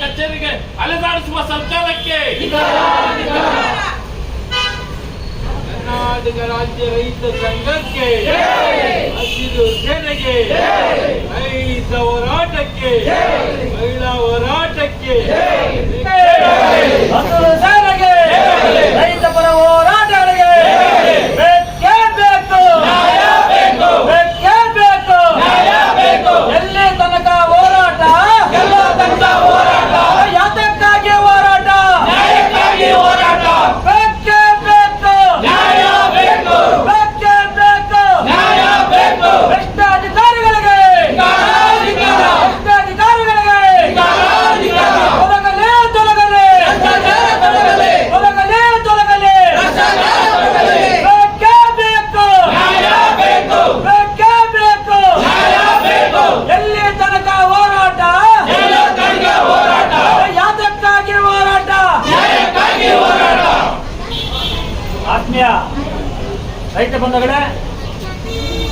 ಕಚೇರಿಗೆ ಅಲೆದಾಡಿಸುವ ಸರ್ಕಾರಕ್ಕೆ. ಕರ್ನಾಟಕ ರಾಜ್ಯ ರೈತ ಸಂಘಕ್ಕೆ. ಹಸಿರು ಸೇನೆಗೆ. ರೈತ ಹೋರಾಟಕ್ಕೆ. ಮಹಿಳಾ ಹೋರಾಟಕ್ಕೆ.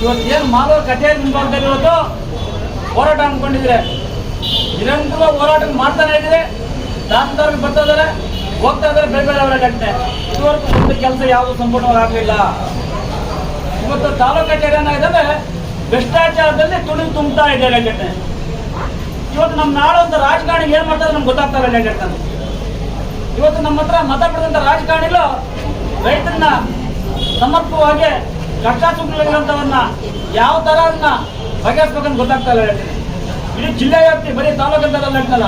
ಇವತ್ತು ಏನು ಮಾಲೂರು ಕಟ್ಟೆ ಮುಂಭಾಗದಲ್ಲಿ ಇವತ್ತು ಹೋರಾಟ ಅನ್ಕೊಂಡಿದ್ರೆ. ನಿರಂತರ ಹೋರಾಟ ಮಾಡ್ತಾನೆ ಇದ್ರೆ ದಾಸದಾರಿಗೆ ಬರ್ತಾ ಇದಾರೆ ಹೋಗ್ತಾ ಬೇರೆ ಬೇರೆ ಅವರ ಘಟನೆ. ಇದುವರೆಗೂ ಒಂದು ಕೆಲಸ ಯಾವುದು ಸಂಪೂರ್ಣವಾಗಿ ಆಗಲಿಲ್ಲ. ಇವತ್ತು ತಾಲೂಕು ಕಚೇರಿ ಏನಾಗಿದೆ ಭ್ರಷ್ಟಾಚಾರದಲ್ಲಿ ತುಳಿದು ತುಂಬ್ತಾ ಇದೆ ಘಟನೆ ಇವತ್ತು ನಮ್ಮ ನಾಳೆ ಒಂದು ರಾಜಕಾರಣಿಗೆ ಏನ್ ಮಾಡ್ತಾರೆ ನಮ್ಗೆ ಗೊತ್ತಾಗ್ತಾ ಇಲ್ಲ ಇವತ್ತು ನಮ್ಮ ಹತ್ರ ಮತ ಪಡೆದಂತ ರಾಜಕಾರಣಿಗಳು ರೈತರನ್ನ ಸಮರ್ಪಕವಾಗಿ ಕಷ್ಟ ಸುಖಗಳಿರುವಂತವನ್ನ ಯಾವ ತರ ಅನ್ನ ಬಗೆಹರಿಸ್ಬೇಕಂತ ಗೊತ್ತಾಗ್ತಾ ಇಲ್ಲ ಹೇಳ್ತೀನಿ. ಇಡೀ ಜಿಲ್ಲೆ ವ್ಯಾಪ್ತಿ, ಬರೀ ತಾಲೂಕು ಅಂತ ಹೇಳ್ತಲ್ಲ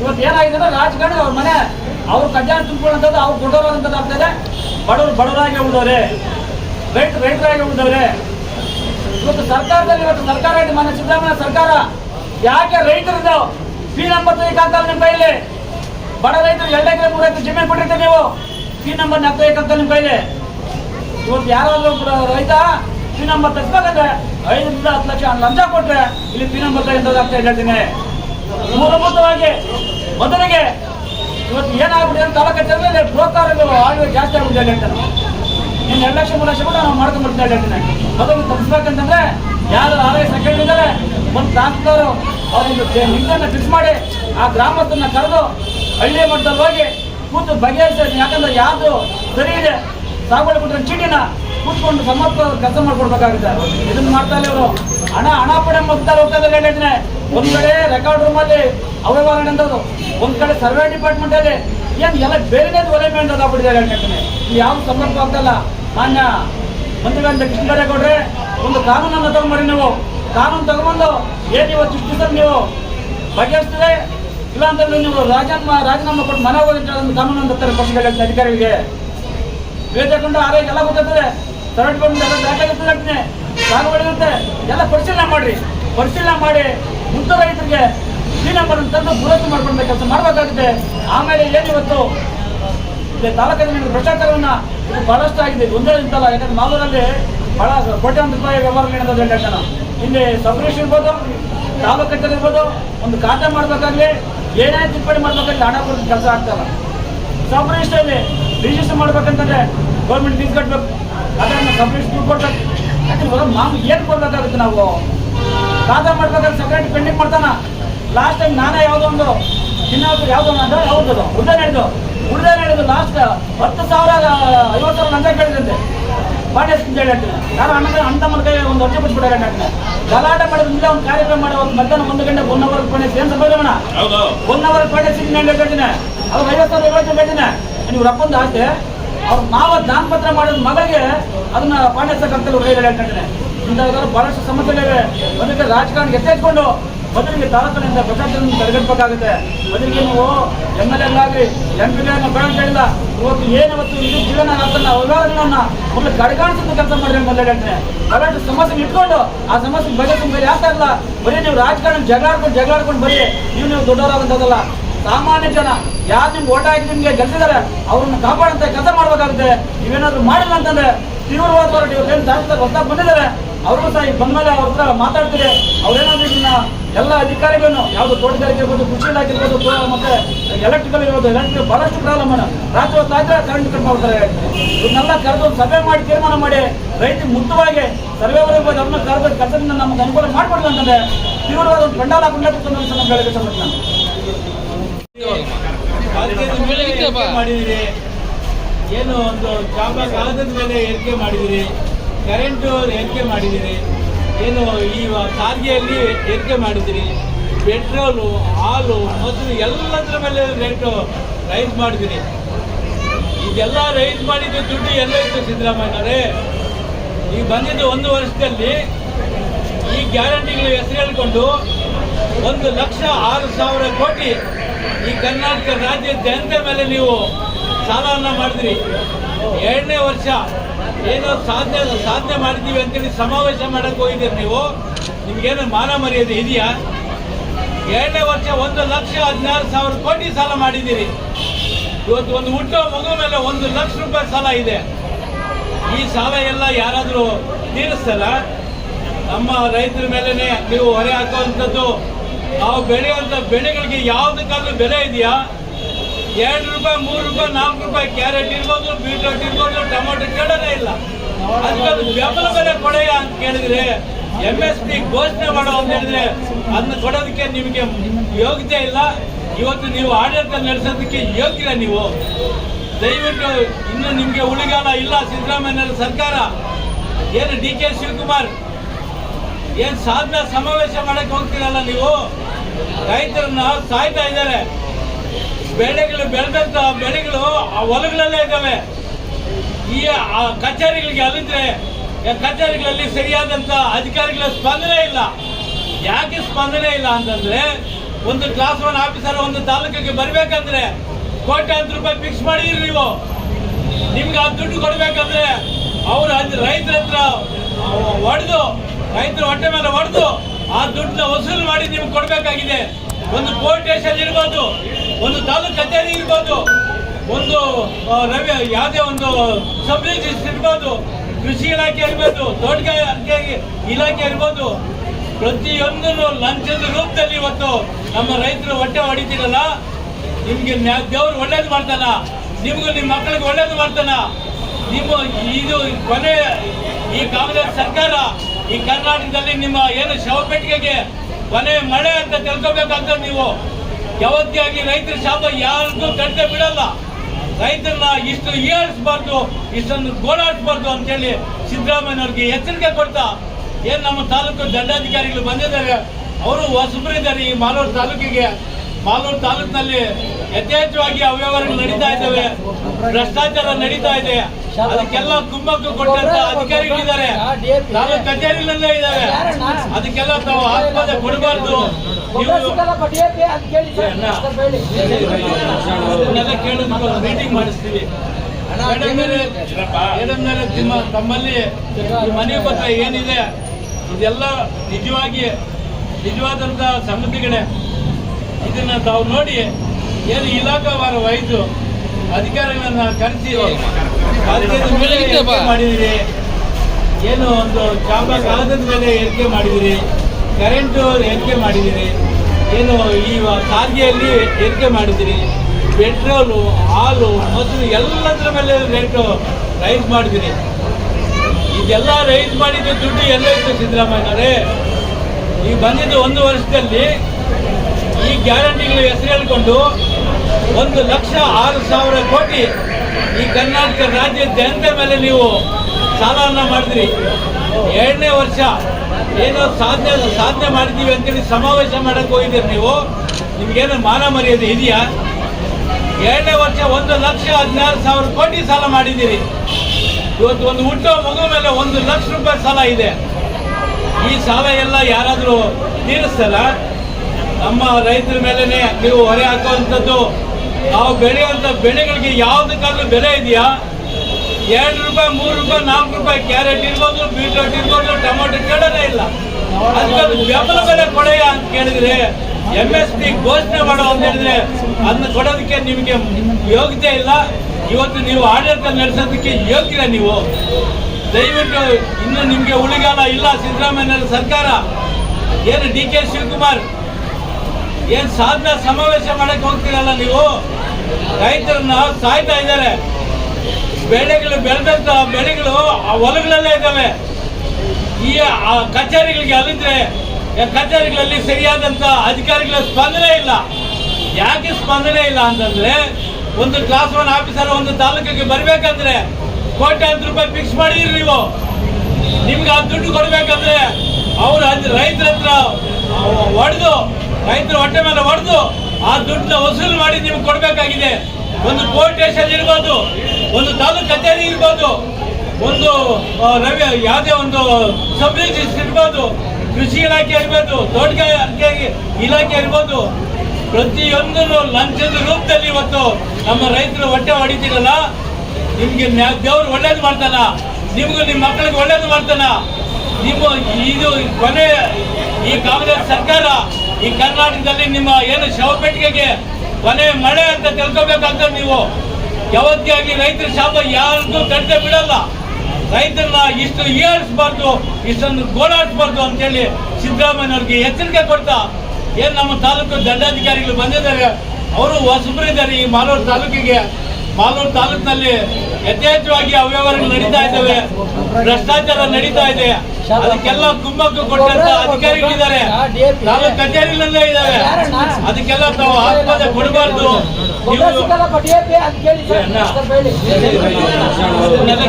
ಇವತ್ತು ಏನಾಗಿದೆ ಅಂದ್ರೆ ರಾಜಕಾರಣಿ ಅವ್ರ ಮನೆ, ಅವ್ರ ಕಜ್ಜಾಯ ತುಂಬಿಕೊಳ್ಳುವಂಥದ್ದು, ಅವ್ರು ಕೊಡೋರಂಥದ್ದು ಆಗ್ತದೆ ಬಡವರು ಬಡವರಾಗಿ ಉಳಿದವ್ರೆ ರೈತರು ರೈತರಾಗಿ ಉಳಿದವ್ರೆ. ಇವತ್ತು ಸರ್ಕಾರದಲ್ಲಿ ಇವತ್ತು ಸರ್ಕಾರ ಇದೆ. ಮನೆ ಸಿದ್ದರಾಮಯ್ಯ ಸರ್ಕಾರ ಯಾಕೆ ರೈತರದ್ದು ಪಿ ನಂಬರ್ ತೆಗಿಕಾಗ್ತಲ್ಲ ನಿಮ್ಮ ಕೈಲಿ? ಬಡ ರೈತರು ಎರಡು ಎಕರೆ ಮೂರು ಜಿಮ್ಮೆ ಕೊಟ್ಟಿರ್ತೀವಿ ನೀವು. ಪಿ ನಂಬರ್ ತೆಗಿಕಾಗ್ತಲ್ಲ ನಿಮ್ಮ ಕೈಲಿ. ಇವತ್ತು ಯಾರಾದರೂ ಕೂಡ ರೈತ ಪಿ ನಂಬರ್ ತೆಗೆಸ್ಬೇಕಂದ್ರೆ ಐದರಿಂದ ಹತ್ತು ಲಕ್ಷ ಲಂಚ ಕೊಟ್ಟರೆ ಇಲ್ಲಿ ಪಿ ನಂಬರ್ ತೆಗೆದಾಗ್ತಾ ಹೇಳ್ತೀನಿ. ಮೂಲಭೂತವಾಗಿ ಮೊದಲಿಗೆ ಇವತ್ತು ಏನಾಗ್ಬಿಟ್ಟಿದೆ ತಾಲೂಕು ಕಚೇರಿಯಲ್ಲಿ ಬ್ರೋಕರ್ ಆಳ್ವೆ ಜಾಸ್ತಿ ಆಗ್ಬಿಟ್ಟು ಹೇಳ್ತಾರೆ. ಇನ್ನು ಎರಡು ಲಕ್ಷ, ಮೂರು ಲಕ್ಷ ಕೂಡ ನಾವು ಮಾಡ್ಕೊಂಡ್ಬಿಡ್ತಾ ಹೇಳ್ತೀನಿ. ಮೊದಲು ತಪ್ಪಿಸ್ಬೇಕಂತಂದ್ರೆ ಯಾರು ಆರೋಗ್ಯ ಸೆಕ್ರೆಟರಿದ್ದಾರೆ ಒಂದು ತಾಂತ್ರಿಕರು ಅವರೊಂದು ನಿಮ್ಮನ್ನು ಫಿಕ್ಸ್ ಮಾಡಿ ಆ ಗ್ರಾಮಸ್ಥರನ್ನ ಕರೆದು ಹಳ್ಳಿ ಮಟ್ಟದಲ್ಲಿ ಹೋಗಿ ಕೂತು ಬಗೆಹರಿಸಿ ಯಾಕಂದ್ರೆ ಯಾವುದು ಸರಿ ಇದೆ. ಸಾಗುವಳಿ ಕೊಟ್ಟಿರೋ ಚೀಟಿನ ಕೂತ್ಕೊಂಡು ಸಮರ್ಪಕ ಕೆಲಸ ಮಾಡ್ಕೊಡ್ಬೇಕಾಗುತ್ತೆ. ಇದನ್ನ ಮಾಡ್ತಾ ಇಲ್ಲ ಇವರು. ಹಣ ಹಣ ಪಡೆ ಮೊದಲು ಹೋಗ್ತಾ ಒಂದ್ ಕಡೆ ರೆಕಾರ್ಡ್ ರೂಮ್ ಅಲ್ಲಿ ಅವ್ಯವಹಾರ ನಡೆದವರು ಒಂದ್ ಕಡೆ ಸರ್ವೆ ಡಿಪಾರ್ಟ್ಮೆಂಟ್ ಅಲ್ಲಿ ಏನ್ ಎಲ್ಲ ಬೇರೆ ಒಲೆ ಮೇಲೆ ಆಗ್ಬಿಟ್ಟಿದ್ದಾರೆ ಇಲ್ಲಿ ಯಾವ ಸಮರ್ಪಕ ಆಗ್ತಲ್ಲ ಮಾನ್ಯ ಮಂತ್ರಿಗಳಂತ ಕೃಷ್ಣಗೌಡ್ರೆ ಒಂದು ಕಾನೂನನ್ನು ತಗೊಂಡ್ಬರಿ ನೀವು. ಕಾನೂನು ತಗೊಂಡ್ಬಂದು ಏನ್ ಇವತ್ತು ಇಷ್ಟು ನೀವು? ಬಗೆಹರಿಸ್ತದೆ ಇಲ್ಲ ನೀವು ರಾಜ ರಾಜೀನಾಮೆ ಕೊಟ್ಟು ಮನೆ ಅಂತ ಒಂದು ಕಾನೂನನ್ನು ತರ್ತಾರೆ ಪಕ್ಷಗಳ ಅಧಿಕಾರಿಗಳಿಗೆ. ವೇದಕೊಂಡು ಆರೋಗ್ಯ ಎಲ್ಲ ಗೊತ್ತಿರ್ತದೆ ಬಂದು ಎಲ್ಲ ದಾಖಲಾಗಿರ್ತದೆ ಹೇಳ್ತೀನಿ ಸಾಗುವಳಿ ಇರುತ್ತೆ ಎಲ್ಲ ಪರಿಶೀಲನೆ ಮಾಡಿ ಪರಿಶೀಲನೆ ಮಾಡಿ ಮುಗ್ಧ ರೈತರಿಗೆ ಈ ನಂಬರ್ ತಂದು ದುರಸ್ತಿ ಮಾಡ್ಕೊಳ್ಬೇಕು ಕೆಲಸ ಮಾಡಬೇಕಾಗುತ್ತೆ ಆಮೇಲೆ ಏನು ಇವತ್ತು? ಇಲ್ಲಿ ತಾಲೂಕಿನ ಭ್ರಷ್ಟಾಚಾರವನ್ನ ಬಹಳಷ್ಟು ಆಗಿದೆ. ಒಂದೇ ಅಂತಲ್ಲ ಯಾಕಂದ್ರೆ ಮಾಲೂರಲ್ಲಿ ಬಹಳ ಕೋಟ್ಯಾಂತರ ರೂಪಾಯಿ ವ್ಯವಹಾರ ನಡೆಯೋದು ಹೇಳ್ತಾನೆ. ಇಲ್ಲಿ ಸಬ್ರೇಷನ್ ಇರ್ಬೋದು, ತಾಲೂಕು ಇರ್ಬೋದು, ಒಂದು ಖಾತೆ ಮಾಡ್ಬೇಕಾಗ್ಲಿ, ಏನೇ ತಿಪ್ಪಣಿ ಮಾಡ್ಬೇಕಾಗ್ಲಿ ಹಣ ಕೊಡೋದು ಕೆಲಸ ಆಗ್ತಲ್ಲ ಸಬ್ ರಿಜಿಸ್ಟ್ರಲ್ಲಿ ರಿಜಿಸ್ಟರ್ ಮಾಡ್ಬೇಕಂತಂದ್ರೆ ಗೌರ್ಮೆಂಟ್ ಫೀಸ್ ಕಟ್ಬೇಕು. ಅದನ್ನು ಕಂಪ್ಲೀಟ್ ದುಡ್ಡು ಕೊಡ್ಬೇಕು. ಯಾಕಂದ್ರೆ ನಾವು ಏನು ಕೊಡ್ಬೇಕಾಗುತ್ತೆ ನಾವು? ಖಾತೆ ಮಾಡ್ಬೇಕಾದ್ರೆ ಸೆಕ್ರೆಟರಿ ಪೆಂಡಿಂಗ್ ಮಾಡ್ತಾನ. ಲಾಸ್ಟ್ ಟೈಮ್ ನಾನೇ ಯಾವುದೋ ಒಂದು ಇನ್ನಾದ್ರು ಯಾವುದೋ ಅಂದ್ರೆ ಹೌದು ಉಳ್ದ ನಡೆದು ಉಳಿದ ನಡೆದು ಲಾಸ್ಟ್ ಹತ್ತು ಸಾವಿರ ಐವತ್ತು ಸಾವಿರ ಲಂಚ ಕೇಳಿದಂತೆ ಪಾಠ ಅಂತ ಹೇಳಿ ಯಾರು ಅಣ್ಣ ಅಣ್ಣ ತಮ್ಮ ಕೈ ಒಂದು ವರ್ಷ ಬಿಟ್ಬಿಟ್ಟಾರೆ ಗಲಾಟ ಗಲಾಟೆ ಮಾಡಿದ್ರಿಂದ ಒಂದು ಕಾರ್ಯಕ್ರಮ ಮಾಡಿ ಒಂದು ಮಧ್ಯಾಹ್ನ ಒಂದು ಗಂಟೆ ಒನ್ ಅವರ್ ಪಾಠ ಏನು ಸಭೆ ಒನ್ ಅವರ್ ಪಾಠ ಸಿಂಗ್ ನಾನು ಹೇಳ್ತೀನಿ ಅವ್ರು ಐವತ್ತು ಸಾವಿರ ಯೋಚನೆ ಹೇಳ್ತೀನಿ ನೀವು ರಪ್ಪಂದು ಆಸೆ, ಅವ್ರು ಮಾವ ದಾನಪತ್ರ ಮಾಡಿದ ಮಗಳಿಗೆ ಅದನ್ನ ಪಾಂಡ್ಯ ಸರ್ಕಾರದಲ್ಲಿ ಕೈ ಹೇಳ್ಕೊಂಡ್ರೆ ಇಂಥವ್ರು ಬಹಳಷ್ಟು ಸಮಸ್ಯೆಗಳಿವೆ ಬದಲಿಗೆ ರಾಜಕಾರಣ ಎತ್ತೆತ್ಕೊಂಡು ಮೊದಲಿಗೆ ತಾಲೂಕಿನಿಂದ ಭ್ರಷ್ಟಾಚಾರ ತಡೆಗಟ್ಟಬೇಕಾಗುತ್ತೆ ಮೊದಲಿಗೆ ನೀವು ಎಂ ಎಲ್ ಎಲ್ಲಾಗಲಿ ಎಂ ಪಿ ಬೇಡ ಹೇಳಿಲ್ಲ. ಇವತ್ತು ಏನಿವತ್ತು ಇದು ಜೀವನ ಅದನ್ನ ಅವ್ಯವಹಾರಗಳನ್ನ ಮೊದಲು ಕಡೆಗಾಣಿಸಿದ ಕೆಲಸ ಮಾಡಿದ್ರೆ ಮೊದಲು ಹೇಳ್ತೇನೆ ಬಹಳಷ್ಟು ಸಮಸ್ಯೆ ಇಟ್ಕೊಂಡು ಆ ಸಮಸ್ಯೆ ಬಗ್ಗೆ ಮೇಲೆ ಆಗ್ತಾ ಇಲ್ಲ. ಬರೀ ನೀವು ರಾಜಕಾರಣ ಜಗಳಾಡ್ಕೊಂಡು ಜಗಳಾಡ್ಕೊಂಡು ಬರೀ ನೀವು ನೀವು ದೊಡ್ಡವರಾಗಂತದಲ್ಲ ಸಾಮಾನ್ಯ ಜನ, ಯಾರು ನಿಮ್ಗೆ ಓಟ್ ಹಾಕಿ ನಿಮ್ಗೆ ಗೆಲ್ಸಿದ್ದಾರೆ, ಅವ್ರನ್ನ ಕಾಪಾಡಂತೆ, ಕೆಲಸ ಮಾಡ್ಬೇಕಾಗುತ್ತೆ. ನೀವೇನಾದ್ರು ಮಾಡಿಲ್ಲ ಅಂತಂದ್ರೆ ತೀವ್ರವಾದ ಹೋರಾಟ ಏನು ಜಾಸ್ತಿ ಹೊಸ ಬಂದಿದ್ದಾರೆ. ಅವರು ಸಹ ಈಗ ಬಂದ್ಮೇಲೆ ಅವ್ರ ಹತ್ರ ಮಾತಾಡ್ತೀರಿ. ಅವ್ರೇನಾದ್ರೂ ಇದನ್ನ ಎಲ್ಲ ಅಧಿಕಾರಿಗಳನ್ನು ಯಾವುದು ತೋಟಗಾರಿಕೆ ಇರ್ಬೋದು, ಕೃಷಿ ಇಲಾಖೆ ಇರ್ಬೋದು ಮತ್ತೆ ಎಲೆಕ್ಟ್ರಿಕಲ್ ಇರ್ಬೋದು ಎಲೆಕ್ಟ್ರಿಕಲ್ ಬಹಳಷ್ಟು ಪ್ರಾಬ್ಲಮ್ ರಾತ್ರಿ ಹೊತ್ತಾದ್ರೆ ಕರೆಂಟ್ ಕಟ್ ಮಾಡ್ತಾರೆ. ಇವನ್ನೆಲ್ಲ ಕರೆದು ಸಭೆ ಮಾಡಿ, ತೀರ್ಮಾನ ಮಾಡಿ ರೈತ ಮುಕ್ತವಾಗಿ ಸರ್ವೆ ಇರ್ಬೋದು, ಅವ್ರನ್ನ ಕರೆದ ಕೆಲಸದಿಂದ ನಮ್ಗೆ ಅನುಕೂಲ ಮಾಡ್ಬಾರ್ದು ಅಂತಂದ್ರೆ ತೀವ್ರವಾದ ಒಂದು ಬಂಡಾಲ ಹಾಕೊಂಡೆ ಅಂತ ನಾನು. ಮಾಡಿದಿರಿ ಏನು ಒಂದು ಜಾಬ ಕಾಲದ ಮೇಲೆ ಏರಿಕೆ ಮಾಡಿದಿರಿ? ಕರೆಂಟು ಏರಿಕೆ ಮಾಡಿದಿರಿ? ಏನು ಈ ಸಾರಿಗೆಯಲ್ಲಿ ಏರಿಕೆ ಮಾಡಿದಿರಿ? ಪೆಟ್ರೋಲು ಹಾಲು ಮತ್ತು ಎಲ್ಲದರ ಮೇಲೆ ರೇಟು ರೈಸ್ ಮಾಡಿದಿರಿ. ಇದೆಲ್ಲ ರೈಸ್ ಮಾಡಿದ್ದು ದುಡ್ಡು ಎಲ್ಲ ಇತ್ತು ಸಿದ್ದರಾಮಯ್ಯನವರೇ. ಈಗ ಬಂದಿದ್ದು ಒಂದು ವರ್ಷದಲ್ಲಿ ಈ ಗ್ಯಾರಂಟಿಗಳು ಹೆಸರು ಹೇಳ್ಕೊಂಡು ಒಂದು ಲಕ್ಷ ಆರು ಸಾವಿರ ಕೋಟಿ ಈ ಕರ್ನಾಟಕ ರಾಜ್ಯ ಜನತೆ ಮೇಲೆ ನೀವು ಸಾಲವನ್ನು ಮಾಡಿದ್ರಿ. ಎರಡನೇ ವರ್ಷ ಏನೋ ಸಾಧ್ಯ ಸಾಧನೆ ಮಾಡಿದ್ದೀವಿ ಅಂತೇಳಿ ಸಮಾವೇಶ ಮಾಡೋಕ್ಕೆ ಹೋಗಿದ್ದೀರಿ ನೀವು. ನಿಮ್ಗೇನು ಮಾನ ಮರ್ಯಾದೆ ಇದೆಯಾ? ಎರಡನೇ ವರ್ಷ ಒಂದು ಲಕ್ಷ ಹದಿನಾರು ಸಾವಿರ ಕೋಟಿ ಸಾಲ ಮಾಡಿದ್ದೀರಿ. ಇವತ್ತು ಒಂದು ಹುಟ್ಟೋ ಮಗು ಮೇಲೆ ಒಂದು ಲಕ್ಷ ರೂಪಾಯಿ ಸಾಲ ಇದೆ. ಈ ಸಾಲ ಎಲ್ಲ ಯಾರಾದರೂ ತೀರಿಸ್ತಲ್ಲ? ನಮ್ಮ ರೈತರ ಮೇಲೇ ನೀವು ಹೊರೆ ಹಾಕುವಂಥದ್ದು ನಾವು ಬೆಳೆಯುವಂಥ ಬೆಳೆಗಳಿಗೆ ಯಾವುದಕ್ಕಾದ್ರೂ ಬೆಲೆ ಇದೆಯಾ? ಎರಡು ರೂಪಾಯಿ, ಮೂರು ರೂಪಾಯಿ, ನಾಲ್ಕು ರೂಪಾಯಿ ಕ್ಯಾರೆಟ್ ಇರ್ಬೋದು, ಬೀಟ್ರೋಟ್ ಇರ್ಬೋದು, ಟೊಮೊಟೊ ಕೇಳೋದೇ ಇಲ್ಲ. ಅದಕ್ಕೊಂದು ಬೆಂಬಲ ಬೆಲೆ ಕೊಡೆಯ ಅಂತ ಕೇಳಿದ್ರೆ ಎಂ ಎಸ್ ಪಿ ಘೋಷಣೆ ಮಾಡೋ ಅಂತ ಹೇಳಿದ್ರೆ ಅದನ್ನ ಕೊಡೋದಕ್ಕೆ ನಿಮಗೆ ಯೋಗ್ಯತೆ ಇಲ್ಲ. ಇವತ್ತು ನೀವು ಆಡಳಿತ ನಡೆಸೋದಕ್ಕೆ ಯೋಗ್ಯ ನೀವು. ದಯವಿಟ್ಟು ಇನ್ನು ನಿಮಗೆ ಉಳಿಗಾಲ ಇಲ್ಲ ಸಿದ್ದರಾಮಯ್ಯ ಸರ್ಕಾರ. ಏನು ಡಿ ಕೆ ಶಿವಕುಮಾರ್? ಏನು ಸಾಧನ ಸಮಾವೇಶ ಮಾಡಕ್ಕೆ ಹೋಗ್ತೀರಲ್ಲ ನೀವು? ರೈತರನ್ನ ಸಾಯ್ತಾ ಇದ್ದಾರೆ. ಬೆಳೆಗಳು ಬೆಳೆದಂತ ಬೆಳೆಗಳು ಆ ಹೊಲಗಳಲ್ಲೇ ಇದ್ದಾವೆ. ಈ, ಆ ಕಚೇರಿಗಳಿಗೆ ಅಲ್ಲಿದ್ರೆ ಕಚೇರಿಗಳಲ್ಲಿ ಸರಿಯಾದಂತ ಅಧಿಕಾರಿಗಳ ಸ್ಪಂದನೆ ಇಲ್ಲ. ಯಾಕೆ ಸ್ಪಂದನೆ ಇಲ್ಲ ಅಂತಂದ್ರೆ, ಒಂದು ಕ್ಲಾಸ್ ಒನ್ ಆಫೀಸರ್ ಒಂದು ತಾಲೂಕಿಗೆ ಬರ್ಬೇಕಂದ್ರೆ ಕೋಟ್ಯಾಂತರ ರೂಪಾಯಿ ಫಿಕ್ಸ್ ಮಾಡಿದ್ರಿ ನೀವು. ನಿಮ್ಗೆ ಆ ದುಡ್ಡು ಕೊಡ್ಬೇಕಂದ್ರೆ ಅವ್ರ ರೈತರ ಹತ್ರ ಹೊಡೆದು ರೈತರ ಹೊಟ್ಟೆ ಮೇಲೆ ಹೊಡೆದು ಆ ದುಡ್ಡನ್ನ ವಸೂಲು ಮಾಡಿ ನಿಮ್ಗೆ ಕೊಡಬೇಕಾಗಿದೆ. ಒಂದು ಪೋರ್ಟ್ ಸ್ಟೇಷನ್ ಇರ್ಬೋದು, ಒಂದು ತಾಲೂಕು ಕಚೇರಿ ಇರ್ಬೋದು, ಒಂದು ರವಿ, ಯಾವುದೇ ಒಂದು ಸಬ್ ಇರ್ಬೋದು, ಕೃಷಿ ಇಲಾಖೆ ಇರ್ಬೋದು, ತೋಟಗಾರಿಕೆ ಇಲಾಖೆ ಇರ್ಬೋದು, ಪ್ರತಿಯೊಂದನ್ನು ಲಂಚದ ರೂಪದಲ್ಲಿ ಇವತ್ತು ನಮ್ಮ ರೈತರು ಹೊಟ್ಟೆ ಹೊಡಿತೀರಲ್ಲ. ನಿಮಗೆ ದೇವ್ರು ಒಳ್ಳೇದು ಮಾಡ್ತಾನ. ನಿಮಗೂ ನಿಮ್ಮ ಮಕ್ಕಳಿಗೆ ಒಳ್ಳೇದು ಮಾಡ್ತಾನ. ನಿಮ್ಮ, ಇದು ಕೊನೆ ಈ ಕಾಂಗ್ರೆಸ್ ಸರ್ಕಾರ ಈ ಕರ್ನಾಟಕದಲ್ಲಿ ನಿಮ್ಮ ಏನು ಶವಪೆಟ್ಟಿಗೆಗೆ ಕೊನೆ ಮಳೆ ಅಂತ ತಿಳ್ಕೊಬೇಕಂತ ನೀವು ಯಾವತ್ತಿಯಾಗಿ ರೈತರ ಶಾಪ ಯಾರಿಗೂ ಕಡಿತ ಬಿಡಲ್ಲ. ರೈತರನ್ನ ಇಷ್ಟು ಏಳಿಸ್ಬಾರ್ದು ಇಷ್ಟೊಂದು ಗೋಳಾಡಿಸ್ಬಾರ್ದು ಅಂತೇಳಿ ಸಿದ್ದರಾಮಯ್ಯವ್ರಿಗೆ ಎಚ್ಚರಿಕೆ ಕೊಡ್ತಾ ಏನು ನಮ್ಮ ತಾಲೂಕು ದಂಡಾಧಿಕಾರಿಗಳು ಬಂದಿದ್ದಾರೆ, ಅವರು ಹೊಸಬರಿದ್ದಾರೆ ಈ ಮಾಲೂರು ತಾಲೂಕಿಗೆ. ಮಾಲೂರು ತಾಲೂಕಿನಲ್ಲಿ ಯಥೇಚ್ಛವಾಗಿ ಅವ್ಯವಹಾರಗಳು ನಡೀತಾ ಇದ್ದಾವೆ, ಭ್ರಷ್ಟಾಚಾರ ನಡೀತಾ ಇದೆ. ಅದಕ್ಕೆಲ್ಲ ಕುಮ್ಮಕ್ಕು ಕೊಟ್ಟಂತ ಅಧಿಕಾರಿಗಳಿದ್ದಾರೆ. ನಾವು ಕಚೇರಿಗಳಲ್ಲೇ ಇದ್ದಾರೆ ಅದಕ್ಕೆಲ್ಲ ತಾವು ಆತ್ಮದ ಕೊಡಬಾರ್ದು. ಕೇಳೋದಕ್ಕೆ ಮೀಟಿಂಗ್ ಮಾಡಿಸ್ತೀವಿ. ಮೇಲೆ ನಿಮ್ಮ ತಮ್ಮಲ್ಲಿ ಮನೆ ಪತ್ರ ಏನಿದೆ ಇದೆಲ್ಲ ನಿಜವಾಗಿ ನಿಜವಾದಂತ ಸಂಗತಿಗಳೇ. ಇದನ್ನ ತಾವು ನೋಡಿ ಏನು ಇಲಾಖಾವಾರ ವಹಿಸು ಅಧಿಕಾರಿಗಳನ್ನ ಕರೆಸಿ. ಮಾಡಿದಿರಿ? ಏನು ಒಂದು ಜಾಬ ಕಾಲದ ಮೇಲೆ ಏರಿಕೆ ಮಾಡಿದಿರಿ? ಕರೆಂಟು ಏರಿಕೆ ಮಾಡಿದಿರಿ? ಏನು ಈ ಸಾರಿಗೆಯಲ್ಲಿ ಏರಿಕೆ ಮಾಡಿದಿರಿ? ಪೆಟ್ರೋಲು ಹಾಲು ಮತ್ತು ಎಲ್ಲದರ ಮೇಲೆ ರೇಟು ರೈಸ್ ಮಾಡಿದಿರಿ. ಇದೆಲ್ಲ ರೈಸ್ ಮಾಡಿದ ದುಡ್ಡು ಎಲ್ಲ ಇತ್ತು ಸಿದ್ದರಾಮಯ್ಯನವರೇ? ಈಗ ಬಂದಿದ್ದು ಒಂದು ವರ್ಷದಲ್ಲಿ ಈ ಗ್ಯಾರಂಟಿಗಳು ಹೆಸರು ಹೇಳಿಕೊಂಡು ಒಂದು ಲಕ್ಷ ಆರು ಸಾವಿರ ಕೋಟಿ ಈ ಕರ್ನಾಟಕ ರಾಜ್ಯ ಜನತೆ ಮೇಲೆ ನೀವು ಸಾಲವನ್ನು ಮಾಡಿದ್ರಿ? ಎರಡನೇ ವರ್ಷ ಏನೋ ಸಾಧನೆ ಸಾಧನೆ ಮಾಡಿದ್ದೀವಿ ಅಂತೇಳಿ ಸಮಾವೇಶ ಮಾಡಕ್ಕೆ ಹೋಗಿದ್ದೀರಿ ನೀವು? ನಿಮ್ಗೇನು ಮಾನ ಮರ್ಯಾದೆ ಇದೆಯಾ? ಎರಡನೇ ವರ್ಷ ಒಂದು ಲಕ್ಷ ಹದಿನಾರು ಸಾವಿರ ಕೋಟಿ ಸಾಲ ಮಾಡಿದ್ದೀರಿ. ಇವತ್ತು ಒಂದು ಹುಟ್ಟೋ ಮಗು ಮೇಲೆ ಒಂದು ಲಕ್ಷ ರೂಪಾಯಿ ಸಾಲ ಇದೆ. ಈ ಸಾಲ ಎಲ್ಲ ಯಾರಾದರೂ ತೀರಿಸ್ತಲ್ಲ ನಮ್ಮ ರೈತರ ಮೇಲೇ ನೀವು ಹೊರೆ ಹಾಕುವಂಥದ್ದು ನಾವು ಬೆಳೆಯುವಂಥ ಬೆಳೆಗಳಿಗೆ ಯಾವುದಕ್ಕಾದ್ರೂ ಬೆಲೆ ಇದೆಯಾ? ಎರಡು ರೂಪಾಯಿ, ಮೂರು ರೂಪಾಯಿ, ನಾಲ್ಕು ರೂಪಾಯಿ ಕ್ಯಾರೆಟ್ ಇರ್ಬೋದು, ಬೀಟ್ರೋಟ್ ಇರ್ಬೋದು, ಟೊಮೊಟೊ ಕೇಳೋದೇ ಇಲ್ಲ. ಅದಕ್ಕೊಂದು ಬೆಂಬಲ ಬೆಲೆ ಕೊಡೆಯ ಅಂತ ಕೇಳಿದ್ರೆ ಎಂ ಎಸ್ ಪಿ ಘೋಷಣೆ ಮಾಡೋ ಅಂತ ಹೇಳಿದ್ರೆ ಅದನ್ನ ಕೊಡೋದಕ್ಕೆ ನಿಮಗೆ ಯೋಗ್ಯತೆ ಇಲ್ಲ. ಇವತ್ತು ನೀವು ಆಡಳಿತ ನಡೆಸೋದಕ್ಕೆ ಯೋಗ್ಯ ನೀವು. ದಯವಿಟ್ಟು ಇನ್ನು ನಿಮಗೆ ಉಳಿಗಾಲ ಇಲ್ಲ ಸಿದ್ದರಾಮಯ್ಯ ಸರ್ಕಾರ. ಏನು ಡಿ ಕೆ ಶಿವಕುಮಾರ್? ಏನು ಸಾಧನ ಸಮಾವೇಶ ಮಾಡಕ್ಕೆ ಹೋಗ್ತೀರಲ್ಲ ನೀವು? ರೈತರನ್ನ ಸಾಯ್ತಾ ಇದ್ದಾರೆ. ಬೆಳೆಗಳು ಬೆಳೆದಂತ ಬೆಳೆಗಳು ಆ ಹೊಲಗಳಲ್ಲೇ ಇದ್ದಾವೆ. ಈ ಕಚೇರಿಗಳಿಗೆ ಅಲ್ಲಿದ್ರೆ ಕಚೇರಿಗಳಲ್ಲಿ ಸರಿಯಾದಂತ ಅಧಿಕಾರಿಗಳ ಸ್ಪಂದನೆ ಇಲ್ಲ. ಯಾಕೆ ಸ್ಪಂದನೆ ಇಲ್ಲ ಅಂತಂದ್ರೆ, ಒಂದು ಕ್ಲಾಸ್ ಒನ್ ಆಫೀಸರ್ ಒಂದು ತಾಲೂಕಿಗೆ ಬರ್ಬೇಕಂದ್ರೆ ಕೋಟ್ಯಾಂತರ ರೂಪಾಯಿ ಫಿಕ್ಸ್ ಮಾಡಿದ್ರಿ ನೀವು. ನಿಮ್ಗೆ ಆ ದುಡ್ಡು ಕೊಡ್ಬೇಕಂದ್ರೆ ಅವ್ರು ರೈತರ ಹತ್ರ ಹೊಡೆದು ರೈತರ ಹೊಟ್ಟೆ ಮೇಲೆ ಹೊಡೆದು ಆ ದುಡ್ಡನ್ನ ವಸೂಲು ಮಾಡಿ ನಿಮ್ಗೆ ಕೊಡ್ಬೇಕಾಗಿದೆ. ಒಂದು ಕೋರ್ಟ್ ಸ್ಟೇಷನ್ ಇರ್ಬೋದು, ಒಂದು ತಾಲೂಕು ಕಚೇರಿ ಇರ್ಬೋದು, ಒಂದು ರವಿ, ಯಾವುದೇ ಒಂದು ಸಬ್ ರಿಜಿಸ್ಟರ್ ಇರ್ಬೋದು, ಕೃಷಿ ಇಲಾಖೆ ಇರ್ಬೋದು, ತೋಟಗಾರಿಕೆ ಇಲಾಖೆ ಇರ್ಬೋದು, ಪ್ರತಿಯೊಂದನ್ನು ಲಂಚದ ರೂಪದಲ್ಲಿ ಇವತ್ತು ನಮ್ಮ ರೈತರು ಹೊಟ್ಟೆ ಹೊಡಿತೀರಲ್ಲ? ನಿಮಗೆ ದೇವ್ರು ಒಳ್ಳೇದು ಮಾಡ್ತಾನ? ನಿಮ್ಗೂ ನಿಮ್ಮ ಮಕ್ಕಳಿಗೆ ಒಳ್ಳೇದು ಮಾಡ್ತಾನ? ನಿಮ್ಮ, ಇದು ಕೊನೆ ಈ ಕಾಂಗ್ರೆಸ್ ಸರ್ಕಾರ ಈ ಕರ್ನಾಟಕದಲ್ಲಿ ನಿಮ್ಮ ಏನು ಶವಪೆಟ್ಟಿಗೆಗೆ ಕೊನೆ ಮಳೆ ಅಂತ ತಿಳ್ಕೊಬೇಕಂತ ನೀವು ಯಾವತ್ತಿಯಾಗಿ ರೈತರ ಶಾಪ ಯಾರಿಗೂ ತಡೆದೇ ಬಿಡಲ್ಲ. ರೈತರನ್ನ ಇಷ್ಟು ಈಡಿಸ್ಬಾರ್ದು ಇಷ್ಟೊಂದು ಗೋಳಾಡಿಸ್ಬಾರ್ದು ಅಂತೇಳಿ ಸಿದ್ದರಾಮಯ್ಯವ್ರಿಗೆ ಎಚ್ಚರಿಕೆ ಕೊಡ್ತಾ ಏನು ನಮ್ಮ ತಾಲೂಕು ದಂಡಾಧಿಕಾರಿಗಳು ಬಂದಿದ್ದಾರೆ, ಅವರು ಹೊಸಬರಿದ್ದಾರೆ ಈ ಮಾಲೂರು ತಾಲೂಕಿಗೆ. ಮಾಲೂರು ತಾಲೂಕಿನಲ್ಲಿ ಯಥೇಚ್ಛವಾಗಿ ಅವ್ಯವಹಾರಗಳು ನಡೀತಾ ಇದ್ದಾವೆ, ಭ್ರಷ್ಟಾಚಾರ ನಡೀತಾ ಇದೆ. ಅದಕ್ಕೆಲ್ಲ ಕುಂಭಕ್ಕೆ ಕೊಟ್ಟಂತ ಅಧಿಕಾರಿಗಳಿದ್ದಾರೆ ತಾಲೂಕು ಕಚೇರಿಗಳಲ್ಲೇ ಇದ್ದಾರೆ. ಅದಕ್ಕೆಲ್ಲ ತಾವು ಆತ್ಮಹತ್ಯೆ ಕೊಡಬಾರ್ದು.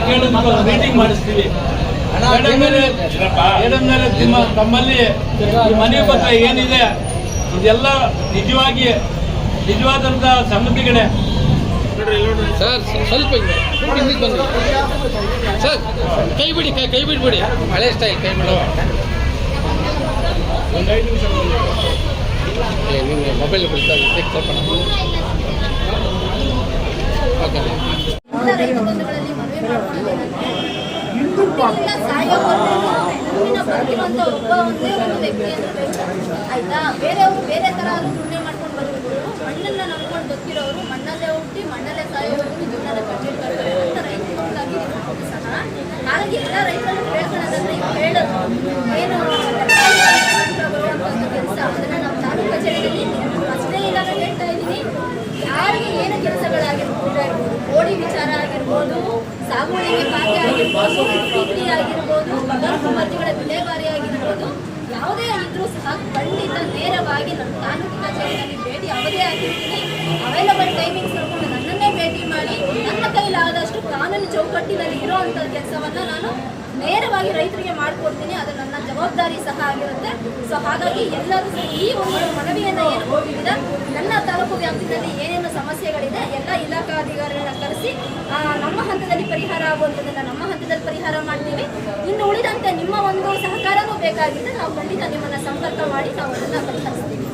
ಕೇಳಿದ್ಮೇಲೆ ಮೀಟಿಂಗ್ ಮಾಡಿಸ್ತೀವಿ. ನಿಮ್ಮ ತಮ್ಮಲ್ಲಿ ಮನೆ ಪತ್ರ ಏನಿದೆ ಇದೆಲ್ಲ ನಿಜವಾಗಿ ನಿಜವಾದಂತ ಸಂಗತಿಗಳೇ ಸರ್ ಸ್ವಲ್ಪ ಹಿಂದಕ್ಕೆ ಬಂದು ಸರ್ ಕೈ ಬಿಡಿ ಕೈ ಕೈ ಬಿಡ್ಬಿಡಿ. ಹಳೆ ಸ್ಟೈಲ್ ಕೈ ಬಿಡು. ನಿಮಗೆ ಮೊಬೈಲ್ ಬಿಡ್ತಾ ಸ್ವಲ್ಪ ಓಕೆ ಒಬ್ಬ ಒಂದೇ ಒಂದು ವ್ಯಕ್ತಿ. ಆಯ್ತಾ? ಬೇರೆಯವರು ಬೇರೆ ತರ ಪುಣ್ಯ ಮಾಡ್ಕೊಂಡು ಬರ್ಬೋದು ಮಣ್ಣನ್ನ ನಂಬ್ಕೊಂಡು ಬದುಕಿರೋರು ಮಣ್ಣಲ್ಲೇ ಹುಟ್ಟಿ ಮಣ್ಣಲ್ಲೇ ಸಾಯೋವರೆಗೂ ಜೀವನ ಕಟ್ಟಿರ್ತಾರೆ ಅಂತ ಹಾಗಾಗಿ ಎಲ್ಲ ರೈತರು ಕೇಳ್ಕೊಳ್ಳೋದಂದ್ರೆ ಈಗ ಹೇಳೋದು, ಏನು ಕೆಲಸ, ಅದನ್ನ ನಾವು ತಾಲೂಕು ಕಚೇರಿಯಲ್ಲಿ ಅಷ್ಟೇ ಇಲ್ಲ ನಾನು ಹೇಳ್ತಾ ಇದ್ದೀನಿ. ಯಾರಿಗೆ ಏನು ಕೆಲಸಗಳಾಗಿರ್ಬೋದು, ಓಡಿ ವಿಚಾರ ಆಗಿರ್ಬೋದು, ಸಾಗುವಳಿಗೆ ಖಾತೆ ಆಗಿರ್ಬೋದು ಡಿಗ್ರಿ ಆಗಿರ್ಬೋದು ಬಗರ್ಭ ಮರ್ಜಿಗಳ ವಿಲೇವಾರಿ ಆಗಿರ್ಬೋದು, ಯಾವುದೇ ಇದ್ರೂ ಸಹ ಖಂಡಿತ ನೇರವಾಗಿ ನಮ್ಮ ತಾಲೂಕು ಕಚೇರಿಯಲ್ಲಿ ಭೇಟಿ ಯಾವುದೇ ಆಗಿರ್ತೀನಿ. ಅವೈಲಬಲ್ ಟೈಮಿಂಗ್ಸ್ ನೋಡ್ಕೊಂಡು ನನ್ನನ್ನೇ ಭೇಟಿ ಮಾಡಿ ನನ್ನ ಕೈಲಾದಷ್ಟು ಕಾನೂನು ಚೌಕಟ್ಟಿನಲ್ಲಿ ಇರೋವಂಥ ಕೆಲಸವನ್ನ ನಾನು ನೇರವಾಗಿ ರೈತರಿಗೆ ಮಾಡಿಕೊಡ್ತೀನಿ. ಅದು ನನ್ನ ಜವಾಬ್ದಾರಿ ಸಹ ಆಗಿರುತ್ತೆ. ಸೊ ಹಾಗಾಗಿ ಎಲ್ಲರೂ ಸಹ ಈ ಒಂದು ಮನವಿಯನ್ನು ಏನು ಹೋಗಿದ್ದೀರ ನನ್ನ ತಾಲೂಕು ವ್ಯಾಪ್ತಿನಲ್ಲಿ ಏನೇನು ಸಮಸ್ಯೆಗಳಿದೆ ಎಲ್ಲ ಇಲಾಖಾಧಿಕಾರಿಗಳನ್ನ ಕರೆಸಿ ನಮ್ಮ ಹಂತದಲ್ಲಿ ಪರಿಹಾರ ಆಗುವಂಥದ್ದನ್ನ ನಮ್ಮ ಹಂತದಲ್ಲಿ ಪರಿಹಾರ ಮಾಡ್ತೀವಿ. ಇನ್ನು ಉಳಿದಂತೆ ನಿಮ್ಮ ಒಂದು ಸಹಕಾರವೂ ಬೇಕಾಗಿದೆ. ನಾವು ಖಂಡಿತ ನಿಮ್ಮನ್ನ ಸಂಪರ್ಕ ಮಾಡಿ ನಾವು ಅದನ್ನು ಪರಿಹರಿಸ್ತೀವಿ.